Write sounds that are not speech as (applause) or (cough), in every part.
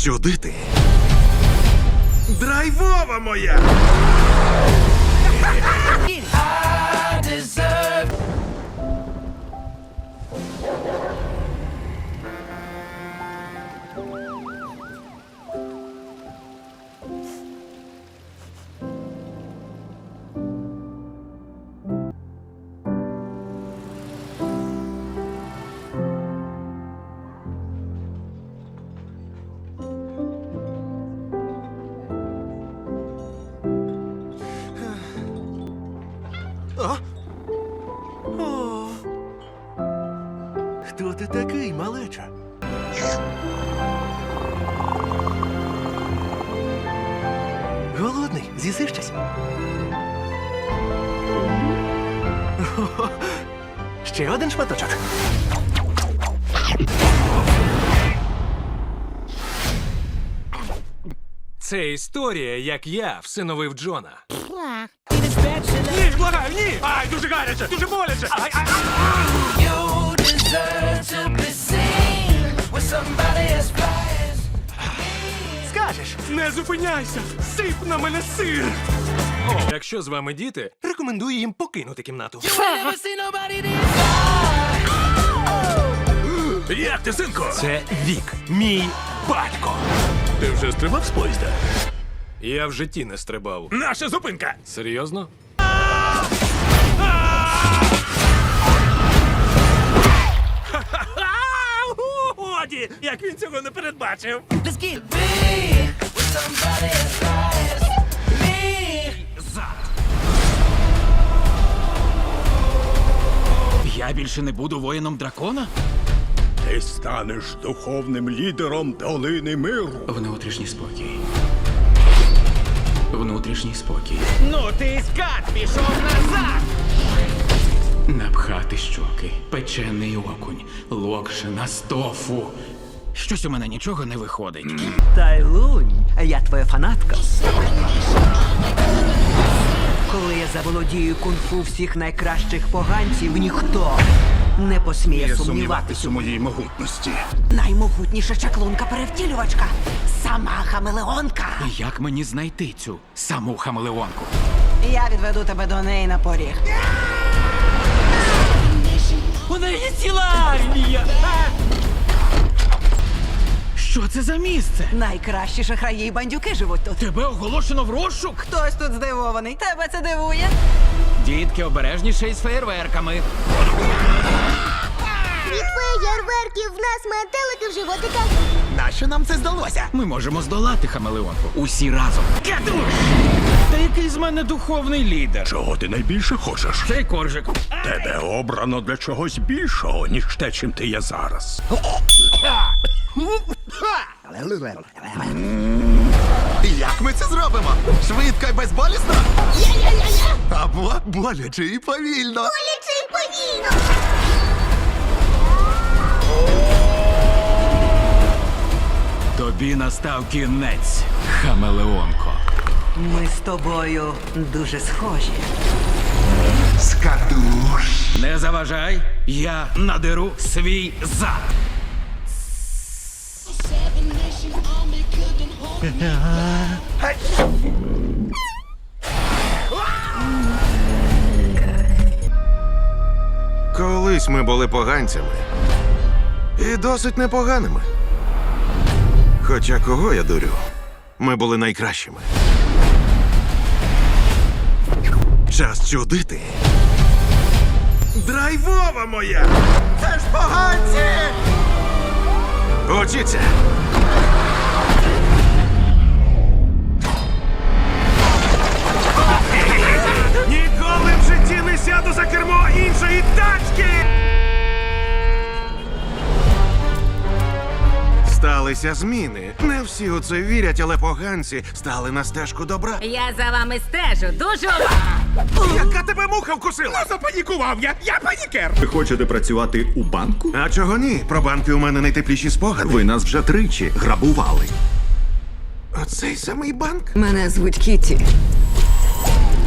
чудити. Драйвова моя! (laughs) Хто Голодний, з'їси щось? (laughs) Ще один шматочок. Це історія, як я всиновив Джона. Ні, благаю, ні! Ай, дуже гаряче, дуже боляче! Ай, ай, ай! Не зупиняйся! Сип на мене сир! Якщо з вами діти, Рекомендую їм покинути кімнату. Як ти, синку? це вік, мій батько. Ти вже стрибав з поїзда? Я в житті не стрибав. Наша зупинка! Серйозно? Годі! Як він цього не передбачив! Let's Я більше не буду воїном дракона? Ти станеш духовним лідером долини миру. Внутрішній спокій. Внутрішній спокій. Ну ти скат пішов назад! Напхати щоки, печений окунь, локшина з тофу. Щось у мене нічого не виходить. Тайлунь, я твоя фанатка. Коли я заволодію кунг-фу всіх найкращих поганців, ніхто не посміє сумніватися. у моїй могутності. Наймогутніша чаклунка перевтілювачка. Сама хамелеонка. Як мені знайти цю саму хамелеонку? Я відведу тебе до неї на поріг. Це за місце? Найкращі шахраї і бандюки живуть тут. Тебе оголошено в розшук? Хтось тут здивований. Тебе це дивує? Дітки обережніше із феєрверками. Від феєрверків в нас метелики в животиках. Нащо нам це здалося? Ми можемо здолати хамелеонку. Усі разом. Катруш! Та який з мене духовний лідер? Чого ти найбільше хочеш? Цей коржик. Тебе обрано для чогось більшого, ніж те, чим ти є зараз. Як ми це зробимо? Швидко і безболісно? Або боляче і повільно. Боляче й повільно. Тобі настав кінець, хамелеонко. Ми з тобою дуже схожі. Скатуш. Не заважай, я надеру свій зад. Колись ми були поганцями. І досить непоганими. Хоча кого я дурю? Ми були найкращими. Час чудити. Драйвова моя! Це ж поганці! Учіться! Сталися зміни. Не всі у це вірять, але поганці стали на стежку добра. Я за вами стежу дуже уважно. Яка тебе муха вкусила? Запанікував я! Я панікер! Ви хочете працювати у банку? А чого ні? Про банки у мене найтепліші спогади. Ви нас вже тричі грабували. Оцей самий банк? Мене звуть Кіті.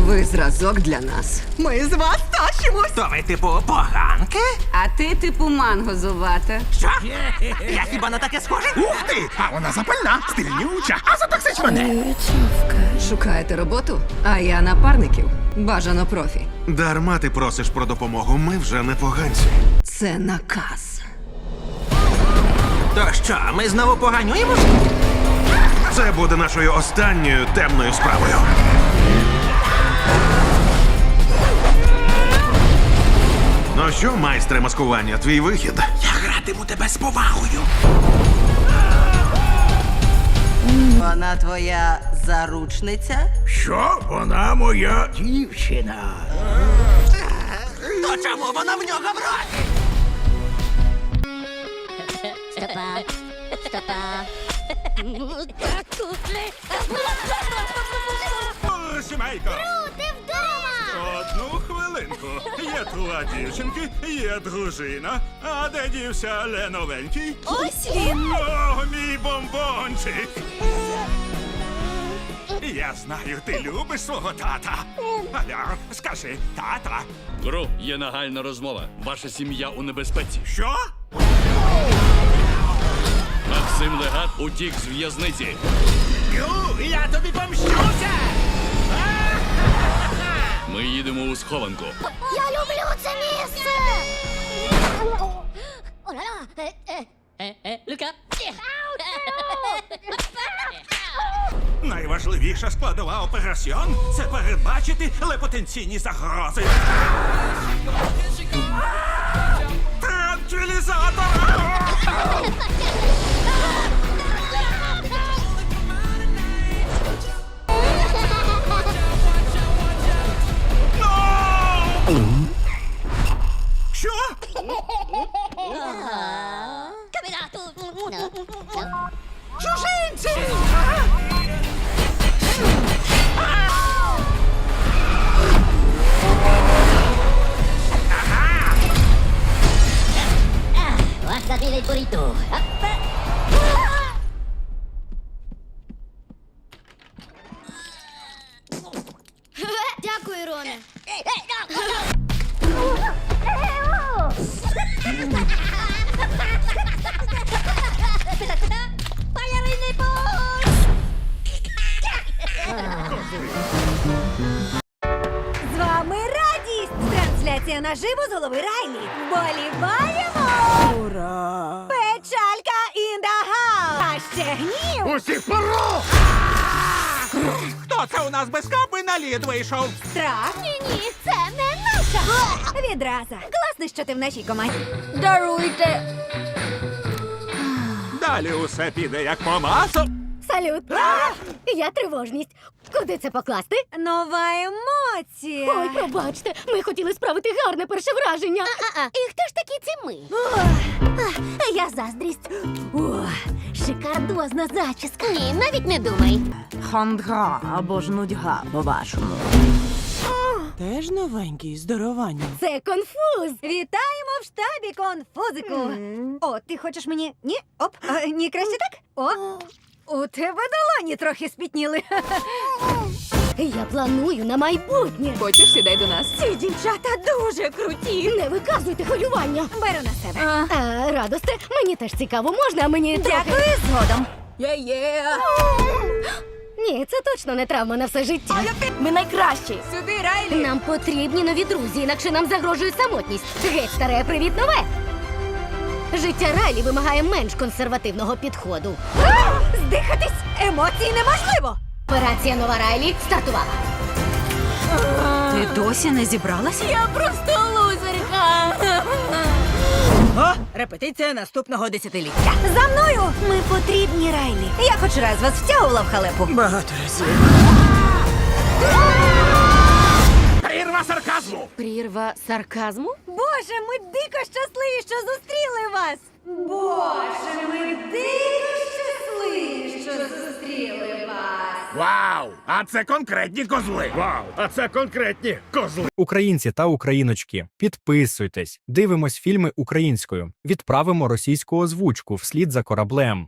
Ви зразок для нас. Ми з вас тащимось. То ви, типу, поганки? А ти типу манго зубата. Що? Я хіба на таке схожий? Ух ти! А вона запальна, стильнюча, а затоксич мене! Шукаєте роботу? А я напарників. Бажано профі. Дарма ти просиш про допомогу, ми вже не поганці. Це наказ. То що, ми знову поганюємо? Це буде нашою останньою темною справою. Ну що, майстре маскування, твій вихід? Я гратиму тебе з повагою. Вона твоя заручниця? Що? Вона моя дівчина. То чому вона в нього в роті? Стопа, стопа. Сімейка! Ти вдома! Одну хвилинку. Є тула дівчинки, є дружина. А де дівся Леновенький? Ось він! О, мій бомбончик! Я знаю, ти любиш свого тата. Аля, скажи, тата. Гру, є нагальна розмова. Ваша сім'я у небезпеці. Що? Максим Легат утік з в'язниці. Ю, я тобі помщуся! Ми їдемо у схованку. Я люблю це місце! Люка! Найважливіша складова операціон це передбачити лепотенційні загрози. Дякую, Роне. Баяринний пульс! З вами радість! Трансляція наживо з голови Райлі. Боліваємо! Ура! Печалька in the house! А ще гнів! Усіх пору! Хто це у нас без капи на лід вийшов? Страх! Ні, ні, це не наша! Відраза! Класно, що ти в нашій команді. Даруйте! Далі усе піде як по маслу. Салют! Я тривожність. Куди це покласти? Нова емоція! Ой, пробачте, ми хотіли справити гарне перше враження. І хто ж такі ці ми? Я заздрість. О, шикардозна зачіска. Ні, навіть не думай. Хандга або ж нудьга, по-вашому. Теж новенький, здоровані. Це конфуз. Вітаємо в штабі конфузику! О, ти хочеш мені? Ні? Оп, а, ні, краще так? О, у тебе долоні трохи спітніли. (laughs) Я планую на майбутнє. Хочеш, сідай до нас? Ці дівчата дуже круті. Не виказуйте хвилювання. Беру на себе. А, радосте, мені теж цікаво, можна, а мені трохи... Дякую згодом. Є-є. (gasps) Ні, це точно не травма на все життя. Ми найкращі. Сюди, Райлі. Нам потрібні нові друзі, інакше нам загрожує самотність. Геть старе, привіт нове. Життя Райлі вимагає менш консервативного підходу. Здихатись емоцій неможливо. Операція Нова Райлі стартувала. Ти досі не зібралася? Я просто лузерка. О, репетиція наступного десятиліття. За мною! Ми потрібні, Райлі. Я хоч раз вас втягувала в халепу. Багато разів. Прірва сарказму! Прірва сарказму? Боже, ми дико щасливі, що зустріли вас. Боже, ми дико щасливі, що зустріли вас. Вау! А це конкретні козли! Вау! А це конкретні козли! Українці та україночки, підписуйтесь, дивимось фільми українською, відправимо російську озвучку вслід за кораблем.